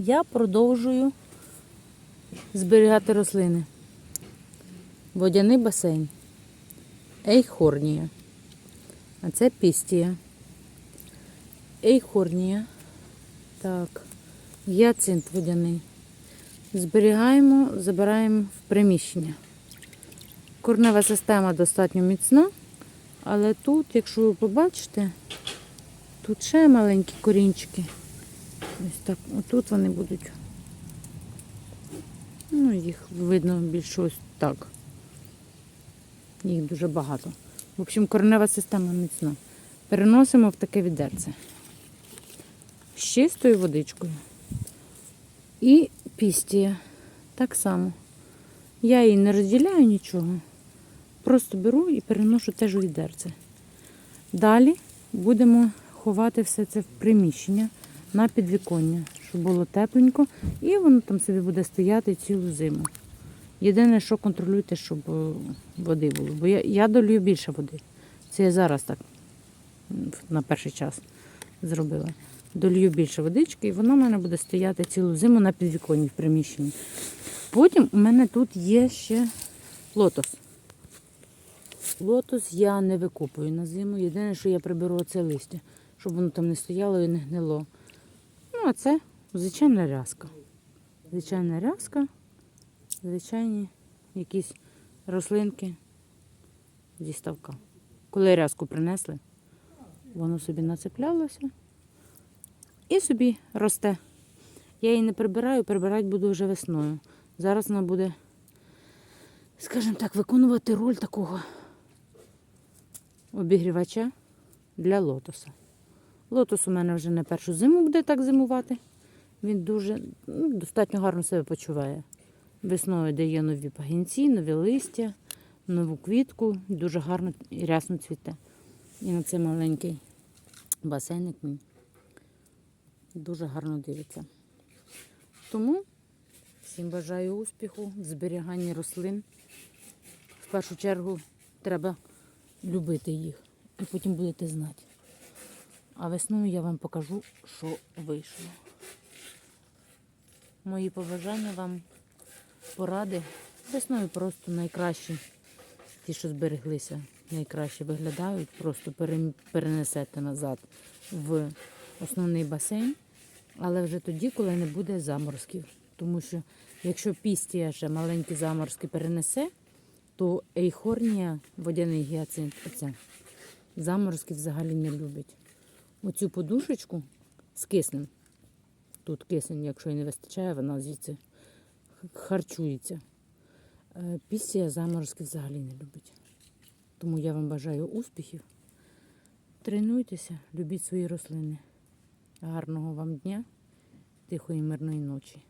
я продовжую зберігати рослини. Водяний басейн. Ейхорнія. А це пістія. Ейхорнія. Так. Гіацинт водяний. Зберігаємо, забираємо в приміщення. Корнева система достатньо міцна, але тут, якщо ви побачите, тут ще маленькі корінчики. Ось так, отут вони будуть. Ну, їх видно більше ось так. Їх дуже багато. В общем, коренева система міцна. Переносимо в таке відерце. З чистою водичкою. І пістія. Так само. Я її не розділяю нічого. Просто беру і переношу теж у відерце. Далі будемо ховати все це в приміщення на підвіконня, щоб було тепленько, і воно там собі буде стояти цілу зиму. Єдине, що контролюйте, щоб е, води було. Бо я, я долюю більше води. Це я зараз так на перший час зробила. Долью більше водички, і вона в мене буде стояти цілу зиму на підвіконні в приміщенні. Потім у мене тут є ще лотос. Лотос я не викопую на зиму. Єдине, що я приберу це листя, щоб воно там не стояло і не гнило. Ну, а це звичайна рязка. Звичайна рязка, звичайні якісь рослинки зі ставка. Коли рязку принесли, воно собі нацеплялося і собі росте. Я її не прибираю, прибирати буду вже весною. Зараз вона буде, скажімо так, виконувати роль такого обігрівача для лотоса. Лотос у мене вже не першу зиму буде так зимувати. Він дуже ну, достатньо гарно себе почуває. Весною дає нові пагінці, нові листя, нову квітку, дуже гарно і рясно цвіте. І на цей маленький басейник мій дуже гарно дивиться. Тому всім бажаю успіху в зберіганні рослин. В першу чергу треба любити їх і потім будете знати. А весною я вам покажу, що вийшло. Мої побажання вам поради. Весною просто найкращі, ті, що збереглися, найкраще виглядають. Просто перенесете назад в основний басейн, але вже тоді, коли не буде заморозків. Тому що якщо пістія ще маленькі заморозки перенесе, то ейхорнія, водяний гіацинт, оця, заморозки взагалі не любить. Оцю подушечку з киснем. Тут кисень, якщо і не вистачає, вона звідси харчується. Е, Пісія заморозки взагалі не любить. Тому я вам бажаю успіхів. Тренуйтеся, любіть свої рослини. Гарного вам дня, тихої мирної ночі.